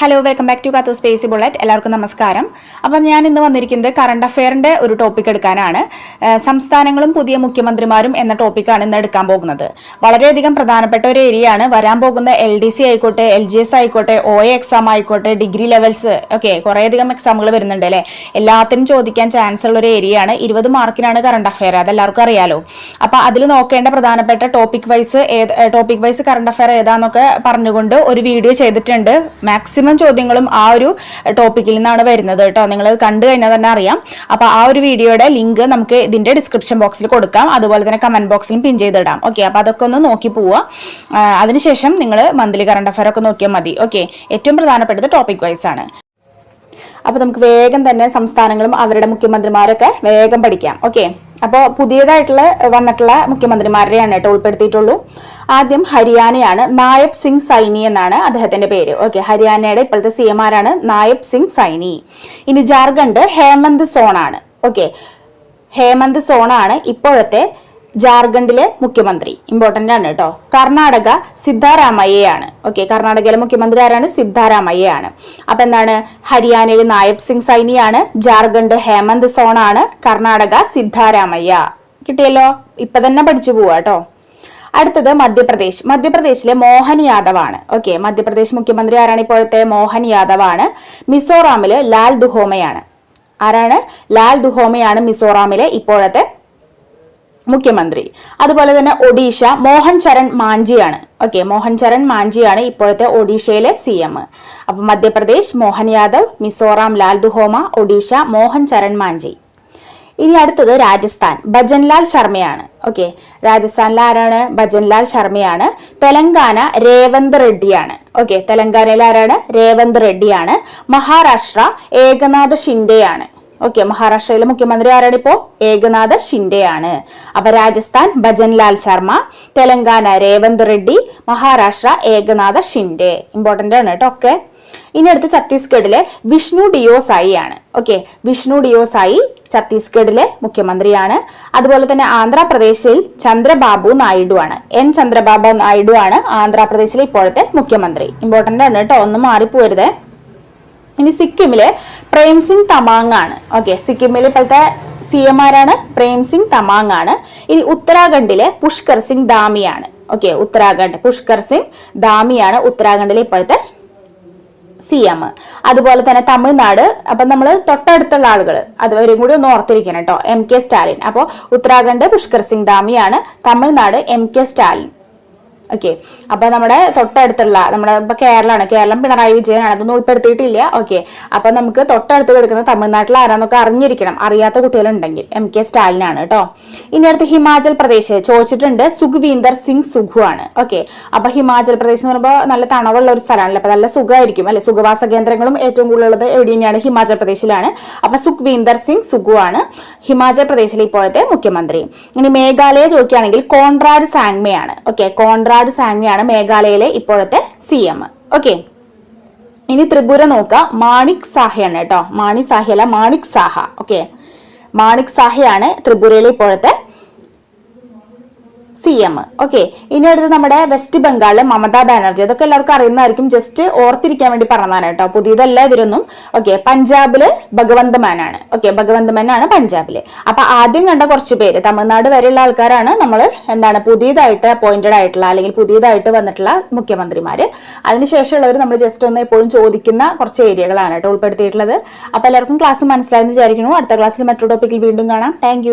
Hello welcome back to Kathu space bullet എല്ലാവർക്കും നമസ്കാരം. അപ്പം ഞാൻ ഇന്ന് വന്നിരിക്കുന്നത് കറണ്ട് അഫെയറിന്റെ ഒരു ടോപ്പിക് എടുക്കാനാണ്. സംസ്ഥാനങ്ങളും പുതിയ മുഖ്യമന്ത്രിമാരും എന്ന ടോപ്പിക്കാണ് ഇന്ന് എടുക്കാൻ പോകുന്നത്. വളരെയധികം പ്രധാനപ്പെട്ട ഒരു ഏരിയയാണ് വരാൻ പോകുന്ന എൽ ഡി സി ആയിക്കോട്ടെ എൽ ജി എസ് ആയിക്കോട്ടെ ഒ എ എക്സാം ആയിക്കോട്ടെ ഡിഗ്രി ലെവൽസ് ഓക്കെ കുറേയധികം എക്സാമുകൾ വരുന്നുണ്ട് അല്ലേ? എല്ലാത്തിനും ചോദിക്കാൻ ചാൻസ് ഉള്ള ഒരു ഏരിയയാണ് ഇരുപത് മാർക്കിനാണ് കറണ്ട് അഫെയർ അതെല്ലാവർക്കും അറിയാലോ. അപ്പോൾ അതിൽ നോക്കേണ്ട പ്രധാനപ്പെട്ട ടോപ്പിക് വൈസ് ഏത് ടോപ്പിക് വൈസ് കറണ്ട് അഫെയർ ഏതാന്നൊക്കെ പറഞ്ഞുകൊണ്ട് ഒരു വീഡിയോ ചെയ്തിട്ടുണ്ട്. മാക്സിമം ചോദ്യങ്ങളും ആ ഒരു ടോപ്പിക്കിൽ നിന്നാണ് വരുന്നത് കേട്ടോ. നിങ്ങൾ കണ്ടു കഴിഞ്ഞാൽ തന്നെ അറിയാം. അപ്പോൾ ആ ഒരു വീഡിയോയുടെ ലിങ്ക് നമുക്ക് ഇതിന്റെ ഡിസ്ക്രിപ്ഷൻ ബോക്സിൽ കൊടുക്കാം. അതുപോലെ തന്നെ കമന്റ് ബോക്സിലും പിൻ ചെയ്തിടാം. ഓക്കെ അപ്പോൾ അതൊക്കെ ഒന്ന് നോക്കി പോവുക. അതിനുശേഷം നിങ്ങൾ മന്ത്ലി കറണ്ട് അഫയർ ഒക്കെ നോക്കിയാൽ മതി. ഓക്കെ ഏറ്റവും പ്രധാനപ്പെട്ടത് ടോപ്പിക് വൈസ് ആണ്. അപ്പോൾ നമുക്ക് വേഗം തന്നെ സംസ്ഥാനങ്ങളും അവരുടെ മുഖ്യമന്ത്രിമാരൊക്കെ വേഗം പഠിക്കാം. ഓക്കെ അപ്പോൾ പുതിയതായിട്ടുള്ള വന്നിട്ടുള്ള മുഖ്യമന്ത്രിമാരെയാണ് കേട്ടോ ഉൾപ്പെടുത്തിയിട്ടുള്ളൂ. ആദ്യം ഹരിയാനയാണ് നായബ് സിംഗ് സൈനി എന്നാണ് അദ്ദേഹത്തിന്റെ പേര്. ഓക്കെ ഹരിയാനയുടെ ഇപ്പോഴത്തെ സി എം ആരാണ്? നായബ് സിംഗ് സൈനി. ഇനി ജാർഖണ്ഡ് ഹേമന്ത് സോണാണ് ഓക്കെ ഹേമന്ത് സോണാണ് ഇപ്പോഴത്തെ ജാർഖണ്ഡിലെ മുഖ്യമന്ത്രി. ഇമ്പോർട്ടന്റ് ആണ് കേട്ടോ കർണാടക സിദ്ധാരാമയ്യയാണ് ഓക്കെ കർണാടകയിലെ മുഖ്യമന്ത്രി ആരാണ്? സിദ്ധാരാമയ്യയാണ് അപ്പം എന്താണ്? ഹരിയാനയിലെ നായബ് സിംഗ് സൈനിയാണ് ജാർഖണ്ഡ് ഹേമന്ത് സോണാണ് കർണാടക സിദ്ധാരാമയ്യ. കിട്ടിയല്ലോ? ഇപ്പം തന്നെ പഠിച്ചു പോവാ കേട്ടോ അടുത്തത് മധ്യപ്രദേശ്. മധ്യപ്രദേശിലെ മോഹൻ യാദവ് ആണ് ഓക്കെ മധ്യപ്രദേശ് മുഖ്യമന്ത്രി ആരാണ് ഇപ്പോഴത്തെ? മോഹൻ യാദവ് ആണ് മിസോറാമിൽ ലാൽ ദുഹോമയാണ്. ആരാണ്? ലാൽ ദുഹോമയാണ് മിസോറാമിലെ ഇപ്പോഴത്തെ മുഖ്യമന്ത്രി. അതുപോലെ തന്നെ ഒഡീഷ മോഹൻ ചരൺ മാഞ്ചിയാണ്. ഓക്കെ മോഹൻ ചരൺ മാഞ്ചിയാണ് ഇപ്പോഴത്തെ ഒഡീഷയിലെ സി എം. അപ്പൊ മധ്യപ്രദേശ് മോഹൻ യാദവ് മിസോറാം ലാൽ ദുഹോമ ഒഡീഷ മോഹൻ ചരൺ മാഞ്ചി. ഇനി അടുത്തത് രാജസ്ഥാൻ. ഭജൻലാൽ ശർമ്മയാണ്. ഓക്കെ രാജസ്ഥാനിലെ ആരാണ് ഭജൻലാൽ ശർമ്മയാണ്. തെലങ്കാന രേവന്ത് റെഡ്ഡിയാണ്. ഓക്കെ തെലങ്കാനയിൽ ആരാണ് രേവന്ത് റെഡ്ഡിയാണ്. മഹാരാഷ്ട്ര ഏകനാഥ് ഷിൻഡെയാണ്. ഓക്കെ മഹാരാഷ്ട്രയിലെ മുഖ്യമന്ത്രി ആരാണ് ഇപ്പോ? ഏകനാഥ് ഷിൻഡെയാണ്. അപ്പൊ രാജസ്ഥാൻ ഭജൻലാൽ ശർമ്മ തെലങ്കാന രേവന്ത് റെഡ്ഡി മഹാരാഷ്ട്ര ഏകനാഥ് ഷിൻഡെ. ഇമ്പോർട്ടന്റ് ആണ് കേട്ടോ ഒക്കെ. ഇനി അടുത്ത് ഛത്തീസ്ഗഡിലെ വിഷ്ണു ഡിയോ സായി ആണ്. ഓക്കെ വിഷ്ണു ഡിയോ സായി ഛത്തീസ്ഗഡിലെ മുഖ്യമന്ത്രിയാണ്. അതുപോലെ തന്നെ ആന്ധ്രാപ്രദേശിൽ ചന്ദ്രബാബു നായിഡു ആണ്. എൻ ചന്ദ്രബാബു നായിഡു ആണ് ആന്ധ്രാപ്രദേശിലെ ഇപ്പോഴത്തെ മുഖ്യമന്ത്രി. ഇമ്പോർട്ടന്റ് ആണ് കേട്ടോ ഒന്നും മാറിപ്പോരുതേ. ഇനി സിക്കിമിലെ പ്രേം സിംഗ് തമാങ് ആണ് ഓക്കെ സിക്കിമിലെ ഇപ്പോഴത്തെ സി എം ആരാണ്? പ്രേം സിംഗ് തമാങ് ആണ് ഇനി ഉത്തരാഖണ്ഡിലെ പുഷ്കർ സിംഗ് ദാമിയാണ് ഓക്കെ ഉത്തരാഖണ്ഡ് പുഷ്കർ സിംഗ് ദാമിയാണ് ഉത്തരാഖണ്ഡിലെ ഇപ്പോഴത്തെ സി എം അതുപോലെ തന്നെ തമിഴ്നാട് അപ്പം നമ്മൾ തൊട്ടടുത്തുള്ള ആളുകൾ അതുവരെയും കൂടി ഒന്ന് ഓർത്തിരിക്കണം കേട്ടോ. എം കെ സ്റ്റാലിൻ അപ്പോൾ Uttarakhand Pushkar Singh ദാമിയാണ് Tamil Nadu M K Stalin okay അപ്പൊ നമ്മുടെ തൊട്ടടുത്തുള്ള നമ്മുടെ ഇപ്പൊ കേരളമാണ് കേരളം പിണറായി വിജയനാണ്. അതൊന്നും ഉൾപ്പെടുത്തിയിട്ടില്ല. ഓക്കെ അപ്പൊ നമുക്ക് തൊട്ടടുത്ത് കിടക്കുന്ന തമിഴ്നാട്ടിൽ ആരാന്നൊക്കെ അറിഞ്ഞിരിക്കണം. അറിയാത്ത കുട്ടികളുണ്ടെങ്കിൽ എം കെ സ്റ്റാലിനാണ് കേട്ടോ ഇനി അടുത്ത് ഹിമാചൽ പ്രദേശ് ചോദിച്ചിട്ടുണ്ട് സുഖ്വീന്ദർ സിംഗ് സുഖു ആണ് ഓക്കെ അപ്പൊ ഹിമാചൽ പ്രദേശ് എന്ന് പറയുമ്പോൾ നല്ല തണവുള്ള ഒരു സ്ഥലമാണല്ലോ അപ്പൊ നല്ല സുഖമായിരിക്കും അല്ലെ? സുഖവാസ കേന്ദ്രങ്ങളും ഏറ്റവും കൂടുതലുള്ളത് എവിടെ തന്നെയാണ് ഹിമാചൽ പ്രദേശിലാണ്. അപ്പൊ സുഖ്വീന്ദർ സിംഗ് സുഖു ആണ് ഹിമാചൽ പ്രദേശിലെ ഇപ്പോഴത്തെ മുഖ്യമന്ത്രി. ഇനി മേഘാലയ ചോദിക്കുകയാണെങ്കിൽ കോൺറാഡ് സാങ്മയാണ്. ഓക്കെ കോൺറാഡ് സാങ്മയാണ് മേഘാലയയിലെ ഇപ്പോഴത്തെ സി എം ഓക്കെ ഇനി ത്രിപുര നോക്കുക മാണിക് സാഹയാണ് കേട്ടോ. മാണി സാഹയല്ല മാണിക് സാഹ. ഓക്കെ മാണിക് സാഹയാണ് ത്രിപുരയിലെ ഇപ്പോഴത്തെ സി എം ഓക്കെ ഇനി അടുത്ത് നമ്മുടെ വെസ്റ്റ് ബംഗാൾ മമതാ ബാനർജി അതൊക്കെ എല്ലാവർക്കും അറിയുന്നതായിരിക്കും. ജസ്റ്റ് ഓർത്തിരിക്കാൻ വേണ്ടി പറഞ്ഞതാണ് കേട്ടോ. പുതിയതല്ല ഇവരൊന്നും. ഓക്കെ പഞ്ചാബിൽ ഭഗവന്ത് മാനാണ്. ഓക്കെ ഭഗവന്ത് മാനാണ് പഞ്ചാബിൽ. അപ്പൊ ആദ്യം കണ്ട കുറച്ച് പേര്. തമിഴ്നാട് വരെയുള്ള ആൾക്കാരാണ് നമ്മൾ എന്താണ് പുതിയതായിട്ട് അപ്പോയിന്റഡ് ആയിട്ടുള്ള അല്ലെങ്കിൽ പുതിയതായിട്ട് വന്നിട്ടുള്ള മുഖ്യമന്ത്രിമാര്. അതിനുശേഷമുള്ളവർ നമ്മൾ ജസ്റ്റ് ഒന്ന് എപ്പോഴും ചോദിക്കുന്ന കുറച്ച് ഏരിയകളാണ് കേട്ടോ ഉൾപ്പെടുത്തിയിട്ടുള്ളത്. അപ്പൊ എല്ലാവർക്കും ക്ലാസ് മനസ്സിലായെന്ന് വിചാരിക്കുന്നു. അടുത്ത ക്ലാസ്സിൽ മറ്റൊരു ടോപ്പിക്കിൽ വീണ്ടും കാണാം. താങ്ക്